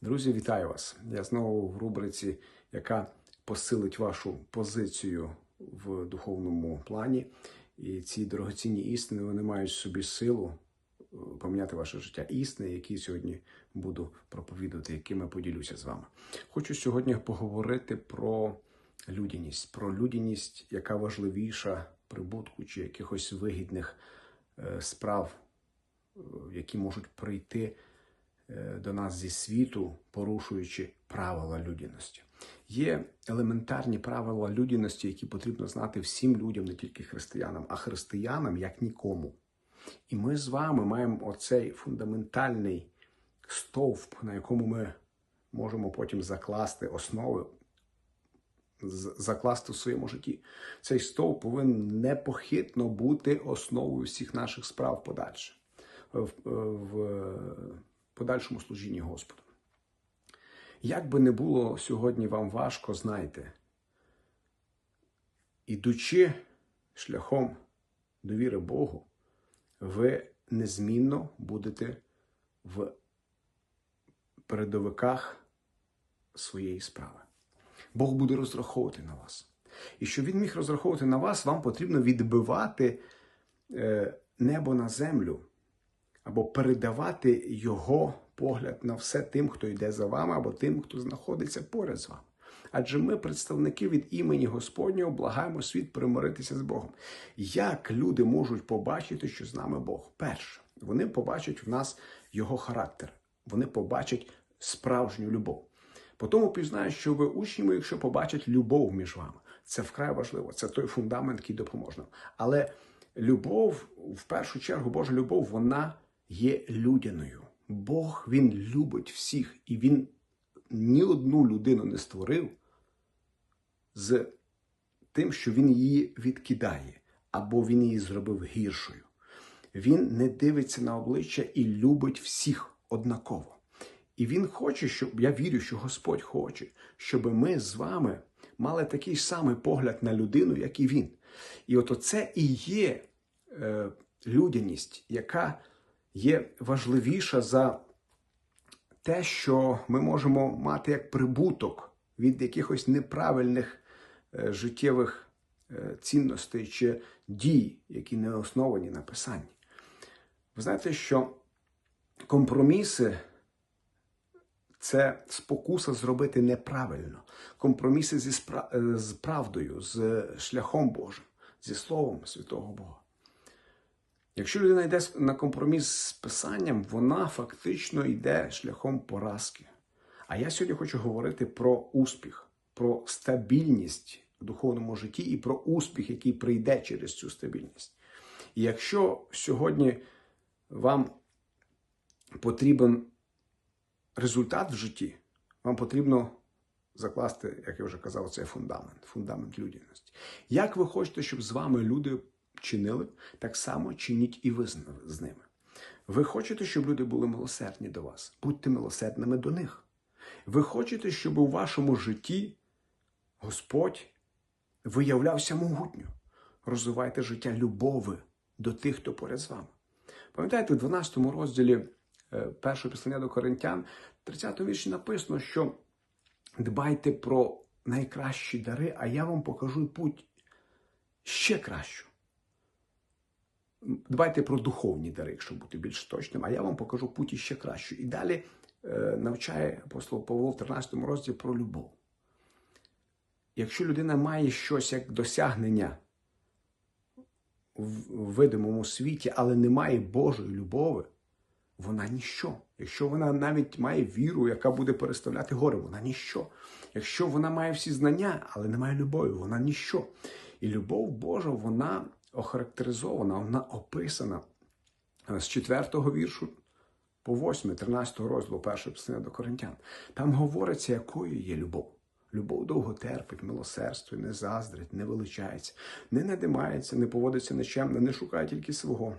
Друзі, вітаю вас! Я знову в рубриці, яка посилить вашу позицію в духовному плані. І ці дорогоцінні істини вони мають в собі силу е, поміняти ваше життя. Істини, які сьогодні буду проповідувати, якими поділюся з вами. Хочу сьогодні поговорити про людяність, про людяність, яка важливіша прибутку чи якихось вигідних е, справ, е, які можуть прийти до нас зі світу, порушуючи правила людяності. Є елементарні правила людяності, які потрібно знати всім людям, не тільки християнам, а християнам як нікому. І ми з вами маємо оцей фундаментальний стовп, на якому ми можемо потім закласти основи, закласти в своєму житті. Цей стовп повинен непохитно бути основою всіх наших справ подальше в, в подальшому служінні Господу. Як би не було сьогодні вам важко, знайте, ідучи шляхом довіри Богу, ви незмінно будете в передовиках своєї справи. Бог буде розраховувати на вас. І щоб він міг розраховувати на вас, вам потрібно відбивати е, небо на землю або передавати його погляд на все тим, хто йде за вами, або тим, хто знаходиться поряд з вами. Адже ми, представники від імені Господнього, благаємо світ примиритися з Богом. Як люди можуть побачити, що з нами Бог? Перше, вони побачать в нас його характер, вони побачать справжню любов. Потому пізнають, що ви учнями, якщо побачать любов між вами. Це вкрай важливо. Це той фундамент, який допоможе нам. Але любов, в першу чергу, Божа любов, вона є людяною. Бог він любить всіх, і він ні одну людину не створив з тим, що він її відкидає, або він її зробив гіршою. Він не дивиться на обличчя і любить всіх однаково. І він хоче, щоб я вірю, що Господь хоче, щоб ми з вами мали такий самий погляд на людину, як і він. І от оце і є е, людяність, яка є важливіша за те, що ми можемо мати як прибуток від якихось неправильних е, життєвих е, цінностей чи дій, які не основані на писанні. Ви знаєте, що компроміси це спокуса зробити неправильно. Компроміси зі е, з правдою, з шляхом Божим, зі Словом Святого Бога. Якщо людина йде на компроміс з писанням, вона фактично йде шляхом поразки. А я сьогодні хочу говорити про успіх, про стабільність в духовному житті і про успіх, який прийде через цю стабільність. І якщо сьогодні вам потрібен результат в житті, вам потрібно закласти, як я вже казав, цей фундамент, фундамент людяності. Як ви хочете, щоб з вами люди чинили, так само чиніть і ви з ними. Ви хочете, щоб люди були милосердні до вас, будьте милосердними до них. Ви хочете, щоб у вашому житті Господь виявлявся могутньо. Розвивайте життя любови до тих, хто поряд з вами. Пам'ятаєте, в 12 розділі е, першого післання до Коринтян, 30 вірші написано, що дбайте про найкращі дари, а я вам покажу путь ще кращу. Дбайте про духовні дари, якщо бути більш точним, а я вам покажу путь іще кращу. І далі е, навчає апостол Павло в 13 розділі про любов. Якщо людина має щось як досягнення в видимому світі, але не має Божої любові, вона ніщо. Якщо вона навіть має віру, яка буде переставляти гори, вона ніщо. Якщо вона має всі знання, але не має любові, вона ніщо. І любов Божа, вона охарактеризована, вона описана е, з 4 віршу по 8, 13 розділу першого писання до Коринтян. Там говориться, якою є любов. Любов довго терпить, милосердствує, не заздрить, не величається, не надимається, не поводиться нечемно, не шукає тільки свого.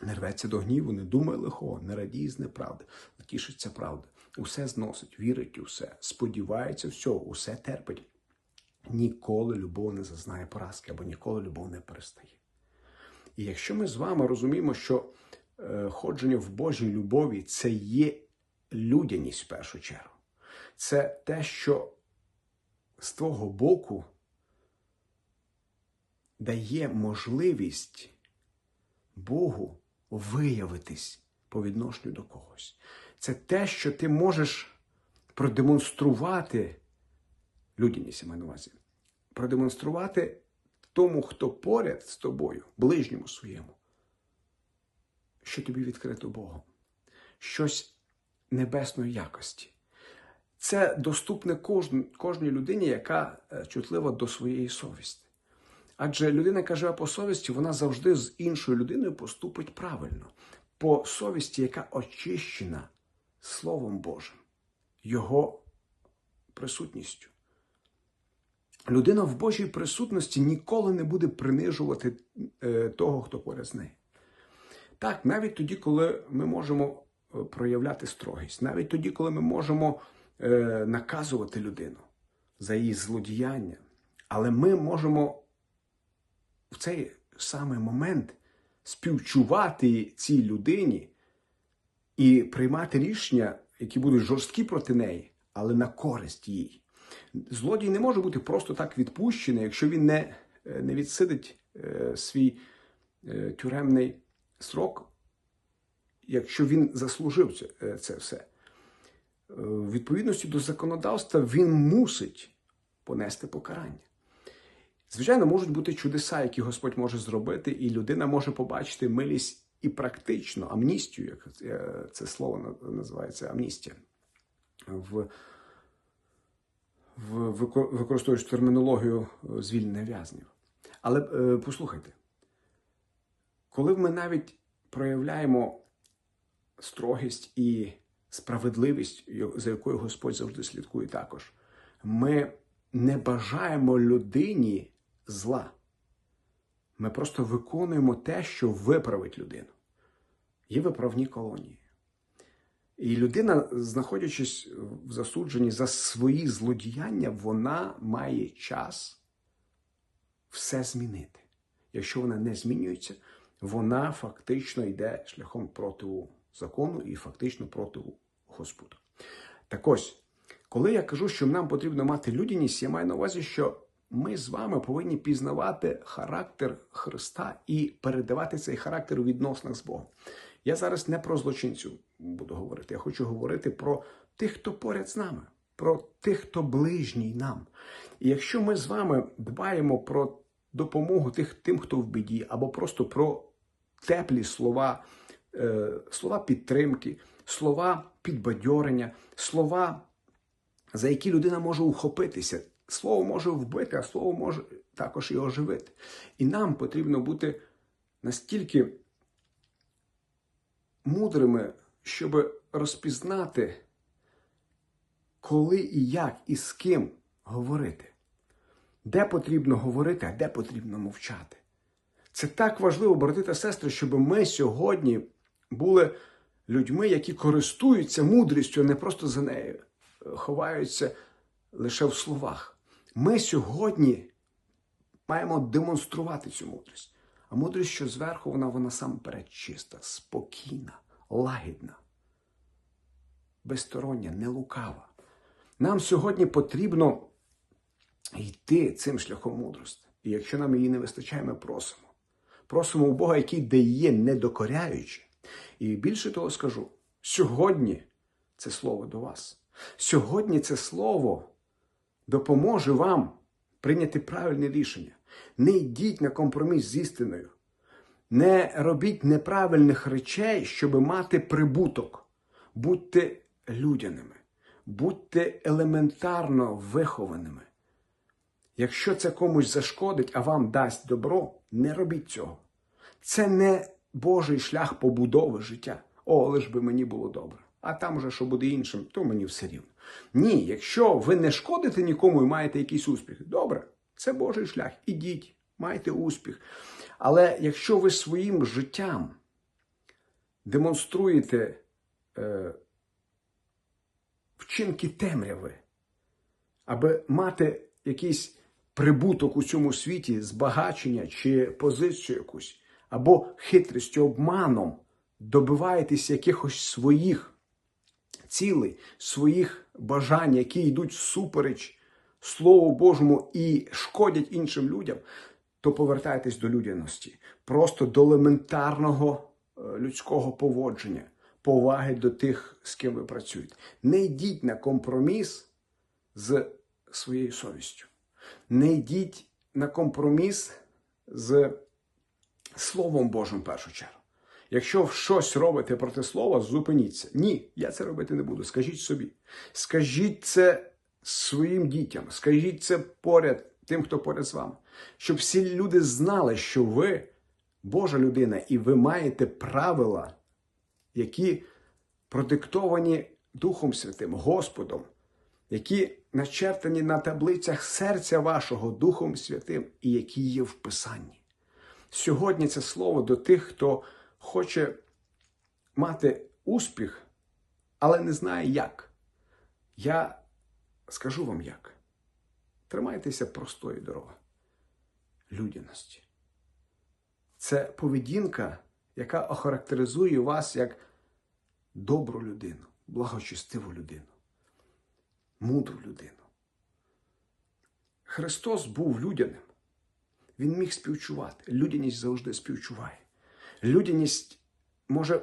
Не рветься до гніву, не думає лихого, не радіє з неправди, тішиться правди. Усе зносить, вірить у все, сподівається всього, усе терпить. Ніколи любов не зазнає поразки або ніколи любов не перестає. І якщо ми з вами розуміємо, що е, ходження в Божій любові це є людяність в першу чергу. Це те, що з твого боку дає можливість Богу виявитись по відношенню до когось. Це те, що ти можеш продемонструвати людяність я маю на увазі, продемонструвати тому, хто поряд з тобою, ближньому своєму, що тобі відкрито Богом, щось небесної якості. Це доступне кожн, кожній людині, яка е, чутлива до своєї совісті. Адже людина, яка живе по совісті, вона завжди з іншою людиною поступить правильно, по совісті, яка очищена Словом Божим, Його присутністю. Людина в Божій присутності ніколи не буде принижувати е, того, хто поряд з нею. Так, навіть тоді, коли ми можемо е, проявляти строгість, навіть тоді, коли ми можемо е, наказувати людину за її злодіяння, але ми можемо в цей самий момент співчувати цій людині і приймати рішення, які будуть жорсткі проти неї, але на користь їй. Злодій не може бути просто так відпущений, якщо він не, не відсидить е, свій е, тюремний срок, якщо він заслужив це, е, це все. Е, відповідності до законодавства він мусить понести покарання. Звичайно, можуть бути чудеса, які Господь може зробити, і людина може побачити милість і практично амністію, як е, це слово називається амністія. В, використовуючи термінологію е, звільнення в'язнів. Але е, послухайте, коли ми навіть проявляємо строгість і справедливість, за якою Господь завжди слідкує також, ми не бажаємо людині зла. Ми просто виконуємо те, що виправить людину. Є виправні колонії. І людина, знаходячись в засудженні за свої злодіяння, вона має час все змінити. Якщо вона не змінюється, вона фактично йде шляхом проти закону і фактично проти Господа. Так ось, коли я кажу, що нам потрібно мати людяність, я маю на увазі, що ми з вами повинні пізнавати характер Христа і передавати цей характер у відносинах з Богом. Я зараз не про злочинців буду говорити. Я хочу говорити про тих, хто поряд з нами, про тих, хто ближній нам. І якщо ми з вами дбаємо про допомогу тих, тим, хто в біді, або просто про теплі слова, е, слова підтримки, слова підбадьорення, слова, за які людина може ухопитися. Слово може вбити, а слово може також і оживити. І нам потрібно бути настільки мудрими, щоб розпізнати, коли і як і з ким говорити, де потрібно говорити, а де потрібно мовчати. Це так важливо, брати та сестри, щоб ми сьогодні були людьми, які користуються мудрістю, а не просто за нею, е, ховаються лише в словах. Ми сьогодні маємо демонструвати цю мудрість. А мудрість, що зверху, вона, вона насамперед чиста, спокійна, лагідна, безстороння, не лукава. Нам сьогодні потрібно йти цим шляхом мудрості. І якщо нам її не вистачає, ми просимо. Просимо у Бога, який дає недокоряючи. І більше того скажу: сьогодні це слово до вас. Сьогодні це слово допоможе вам прийняти правильне рішення. Не йдіть на компроміс з істиною. Не робіть неправильних речей, щоб мати прибуток. Будьте людяними, будьте елементарно вихованими. Якщо це комусь зашкодить, а вам дасть добро, не робіть цього. Це не Божий шлях побудови життя. О, лиш би мені було добре. А там уже що буде іншим, то мені все рівно. Ні, якщо ви не шкодите нікому і маєте якийсь успіх, добре, це Божий шлях. Ідіть, майте успіх. Але якщо ви своїм життям демонструєте е, вчинки темряви, аби мати якийсь прибуток у цьому світі, збагачення чи позицію якусь, або хитрістю, обманом добиваєтесь якихось своїх цілей, своїх бажань, які йдуть супереч Слову Божому і шкодять іншим людям, то повертайтесь до людяності, просто до елементарного е, людського поводження, поваги до тих, з ким ви працюєте. Не йдіть на компроміс з своєю совістю. Не йдіть на компроміс з Словом Божим в першу чергу. Якщо щось робите проти слова, зупиніться. Ні, я це робити не буду. Скажіть собі. Скажіть це своїм дітям, скажіть це поряд тим, хто поряд з вами. Щоб всі люди знали, що ви Божа людина, і ви маєте правила, які продиктовані Духом Святим, Господом, які начертані на таблицях серця вашого Духом Святим, і які є в Писанні. Сьогодні це слово до тих, хто хоче мати успіх, але не знає як. Я скажу вам як. Тримайтеся простої дороги, людяності. Це поведінка, яка охарактеризує вас як добру людину, благочестиву людину, мудру людину. Христос був людяним. Він міг співчувати. Людяність завжди співчуває. Людяність може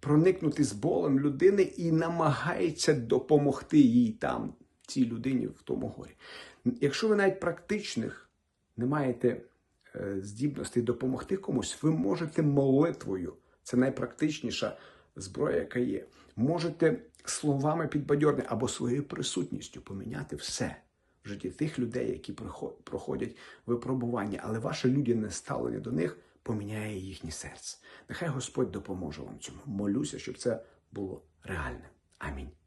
проникнути з болем людини і намагається допомогти їй там, цій людині в тому горі. Якщо ви навіть практичних не маєте е, здібностей допомогти комусь, ви можете молитвою. Це найпрактичніша зброя, яка є. Можете словами підбадьорити або своєю присутністю поміняти все в житті тих людей, які проходять випробування, але ваше людяне ставлення до них поміняє їхнє серце. Нехай Господь допоможе вам цьому. Молюся, щоб це було реальним. Амінь.